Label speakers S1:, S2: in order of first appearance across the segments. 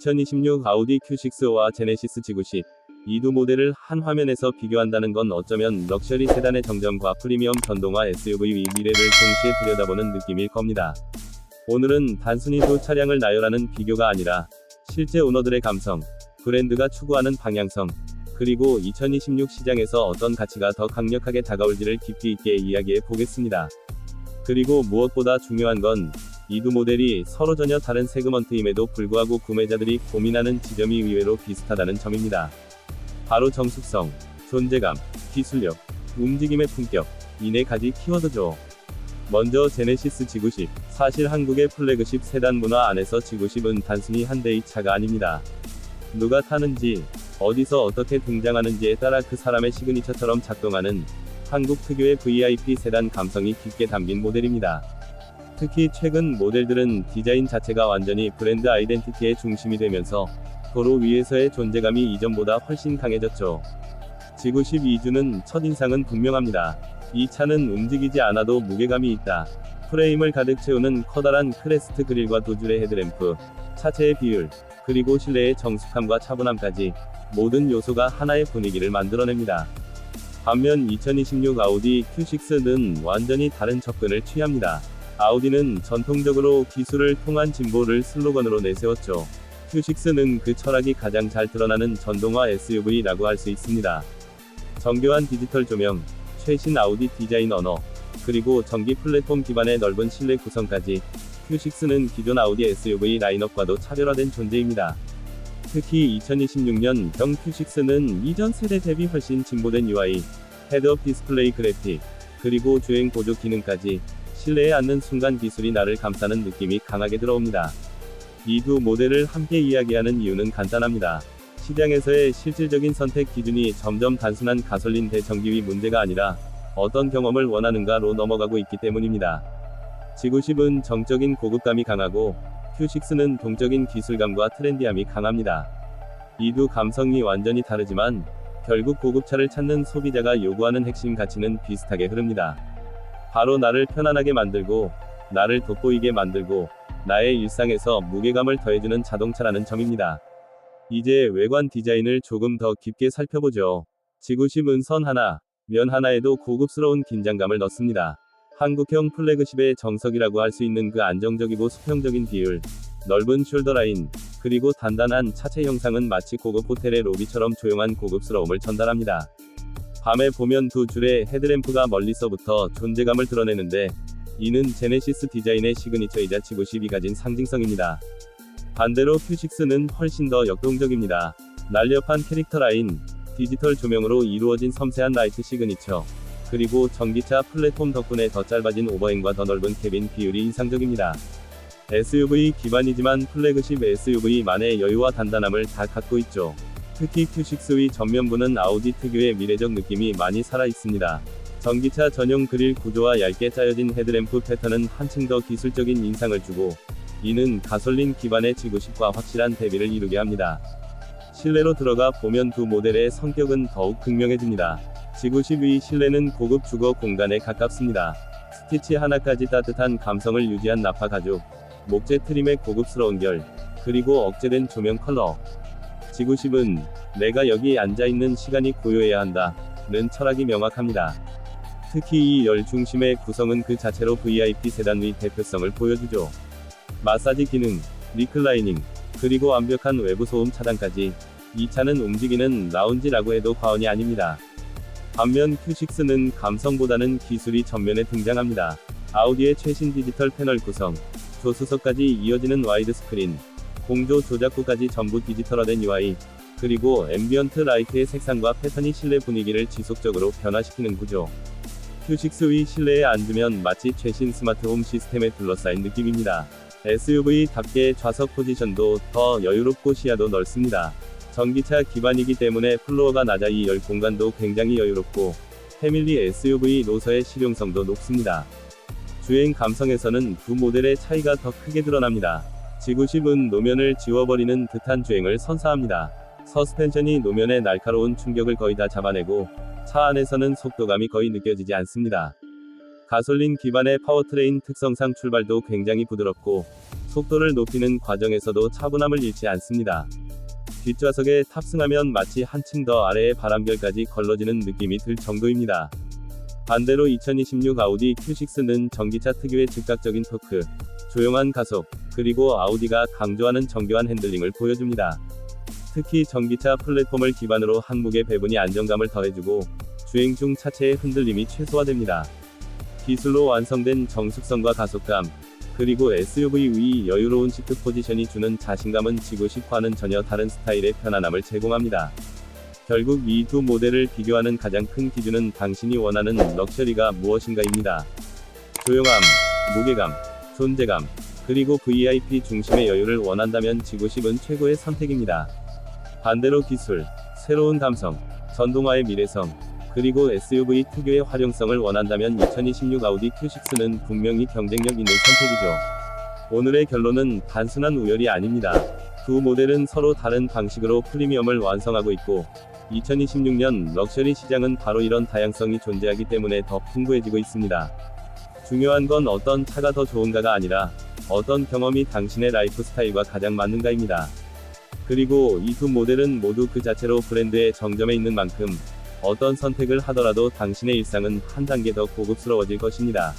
S1: 2026 아우디 Q6와 제네시스 G90 이 두 모델을 한 화면에서 비교한다는 건 어쩌면 럭셔리 세단의 정점과 프리미엄 전동화 SUV의 미래를 동시에 들여다보는 느낌일 겁니다. 오늘은 단순히 두 차량을 나열하는 비교가 아니라 실제 오너들의 감성, 브랜드가 추구하는 방향성, 그리고 2026 시장에서 어떤 가치가 더 강력하게 다가올지를 깊이 있게 이야기해 보겠습니다. 그리고 무엇보다 중요한 건 이두 모델이 서로 전혀 다른 세그먼트임에도 불구하고 구매자들이 고민하는 지점이 의외로 비슷하다는 점입니다. 바로 정숙성, 존재감, 기술력, 움직임의 품격, 이네 가지 키워드죠. 먼저 제네시스 G90. 사실 한국의 플래그십 세단 문화 안에서 G90은 단순히 한 대의 차가 아닙니다. 누가 타는지, 어디서 어떻게 등장하는지에 따라 그 사람의 시그니처처럼 작동하는 한국 특유의 VIP 세단 감성이 깊게 담긴 모델입니다. 특히 최근 모델들은 디자인 자체가 완전히 브랜드 아이덴티티의 중심이 되면서 도로 위에서의 존재감이 이전보다 훨씬 강해졌죠. G90 2주는 첫인상은 분명합니다. 이 차는 움직이지 않아도 무게감이 있다. 프레임을 가득 채우는 커다란 크레스트 그릴과 두 줄의 헤드램프, 차체의 비율, 그리고 실내의 정숙함과 차분함까지 모든 요소가 하나의 분위기를 만들어냅니다. 반면 2026 아우디 Q6는 완전히 다른 접근을 취합니다. 아우디는 전통적으로 기술을 통한 진보를 슬로건으로 내세웠죠. Q6는 그 철학이 가장 잘 드러나는 전동화 SUV라고 할 수 있습니다. 정교한 디지털 조명, 최신 아우디 디자인 언어, 그리고 전기 플랫폼 기반의 넓은 실내 구성까지 Q6는 기존 아우디 SUV 라인업과도 차별화된 존재입니다. 특히 2026년 경 Q6는 이전 세대 대비 훨씬 진보된 UI, 헤드업 디스플레이 그래픽, 그리고 주행 보조 기능까지 실내에 앉는 순간 기술이 나를 감싸는 느낌이 강하게 들어옵니다. 이 두 모델을 함께 이야기하는 이유는 간단합니다. 시장에서의 실질적인 선택 기준이 점점 단순한 가솔린 대 전기위 문제가 아니라 어떤 경험을 원하는가로 넘어가고 있기 때문입니다. G90은 정적인 고급감이 강하고 Q6는 동적인 기술감과 트렌디함이 강합니다. 이 두 감성이 완전히 다르지만 결국 고급차를 찾는 소비자가 요구하는 핵심 가치는 비슷하게 흐릅니다. 바로 나를 편안하게 만들고 나를 돋보이게 만들고 나의 일상에서 무게감을 더해주는 자동차라는 점입니다. 이제 외관 디자인을 조금 더 깊게 살펴보죠. G90 은선 하나, 면 하나에도 고급스러운 긴장감을 넣습니다. 한국형 플래그십의 정석이라고 할 수 있는 그 안정적이고 수평적인 비율, 넓은 숄더 라인, 그리고 단단한 차체 형상은 마치 고급 호텔의 로비처럼 조용한 고급스러움을 전달합니다. 밤에 보면 두 줄의 헤드램프가 멀리서부터 존재감을 드러내는데, 이는 제네시스 디자인의 시그니처이자 G90이 가진 상징성입니다. 반대로 Q6는 훨씬 더 역동적입니다. 날렵한 캐릭터 라인, 디지털 조명으로 이루어진 섬세한 라이트 시그니처, 그리고 전기차 플랫폼 덕분에 더 짧아진 오버행과 더 넓은 캐빈 비율이 인상적입니다. SUV 기반이지만 플래그십 SUV만의 여유와 단단함을 다 갖고 있죠. 특히 Q6의 전면부는 아우디 특유의 미래적 느낌이 많이 살아 있습니다. 전기차 전용 그릴 구조와 얇게 짜여진 헤드램프 패턴은 한층 더 기술적인 인상을 주고, 이는 가솔린 기반의 G90과 확실한 대비를 이루게 합니다. 실내로 들어가 보면 두 모델의 성격은 더욱 극명해집니다. G90의 실내는 고급 주거 공간에 가깝습니다. 스티치 하나까지 따뜻한 감성을 유지한 나파 가죽, 목재 트림의 고급스러운 결, 그리고 억제된 조명 컬러. G90은 내가 여기 앉아 있는 시간이 고요해야 한다. 는 철학이 명확합니다. 특히 이 열 중심의 구성은 그 자체로 VIP 세단의 대표성을 보여주죠. 마사지 기능, 리클라이닝, 그리고 완벽한 외부 소음 차단까지 이 차는 움직이는 라운지라고 해도 과언이 아닙니다. 반면 Q6는 감성보다는 기술이 전면에 등장합니다. 아우디의 최신 디지털 패널 구성, 조수석까지 이어지는 와이드 스크린, 공조 조작구까지 전부 디지털화된 UI, 그리고 앰비언트 라이트의 색상과 패턴이 실내 분위기를 지속적으로 변화시키는 구조. Q6의 실내에 앉으면 마치 최신 스마트 홈 시스템에 둘러싸인 느낌입니다. SUV답게 좌석 포지션도 더 여유롭고 시야도 넓습니다. 전기차 기반이기 때문에 플로어가 낮아 이 열 공간도 굉장히 여유롭고, 패밀리 SUV 노서의 실용성도 높습니다. 주행 감성에서는 두 모델의 차이가 더 크게 드러납니다. G90은 노면을 지워버리는 듯한 주행을 선사합니다. 서스펜션이 노면의 날카로운 충격을 거의 다 잡아내고, 차 안에서는 속도감이 거의 느껴지지 않습니다. 가솔린 기반의 파워트레인 특성상 출발도 굉장히 부드럽고, 속도를 높이는 과정에서도 차분함을 잃지 않습니다. 뒷좌석에 탑승하면 마치 한층 더 아래의 바람결까지 걸러지는 느낌이 들 정도입니다. 반대로 2026 아우디 Q6는 전기차 특유의 즉각적인 토크, 조용한 가속, 그리고 아우디가 강조하는 정교한 핸들링을 보여줍니다. 특히 전기차 플랫폼을 기반으로 항목의 배분이 안정감을 더해주고 주행 중 차체의 흔들림이 최소화됩니다. 기술로 완성된 정숙성과 가속감, 그리고 SUV 위 여유로운 시트 포지션이 주는 자신감은 지구식과는 전혀 다른 스타일의 편안함을 제공합니다. 결국 이 두 모델을 비교하는 가장 큰 기준은 당신이 원하는 럭셔리가 무엇인가입니다. 조용함, 무게감, 존재감, 그리고 VIP 중심의 여유를 원한다면 지구식은 최고의 선택입니다. 반대로 기술, 새로운 감성, 전동화의 미래성, 그리고 SUV 특유의 활용성을 원한다면 2026 아우디 Q6는 분명히 경쟁력 있는 선택이죠. 오늘의 결론은 단순한 우열이 아닙니다. 두 모델은 서로 다른 방식으로 프리미엄을 완성하고 있고, 2026년 럭셔리 시장은 바로 이런 다양성이 존재하기 때문에 더 풍부해지고 있습니다. 중요한 건 어떤 차가 더 좋은가가 아니라, 어떤 경험이 당신의 라이프 스타일과 가장 맞는가입니다. 그리고 이 두 모델은 모두 그 자체로 브랜드의 정점에 있는 만큼, 어떤 선택을 하더라도 당신의 일상은 한 단계 더 고급스러워질 것입니다.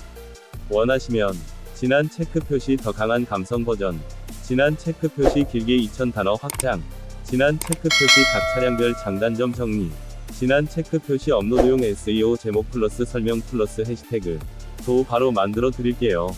S1: 원하시면, 진한 체크 표시 더 강한 감성 버전, 진한 체크 표시 길게 2000 단어 확장, 진한 체크 표시 각 차량별 장단점 정리, 진한 체크 표시 업로드용 SEO 제목 플러스 설명 플러스 해시태그, 도 바로 만들어 드릴게요.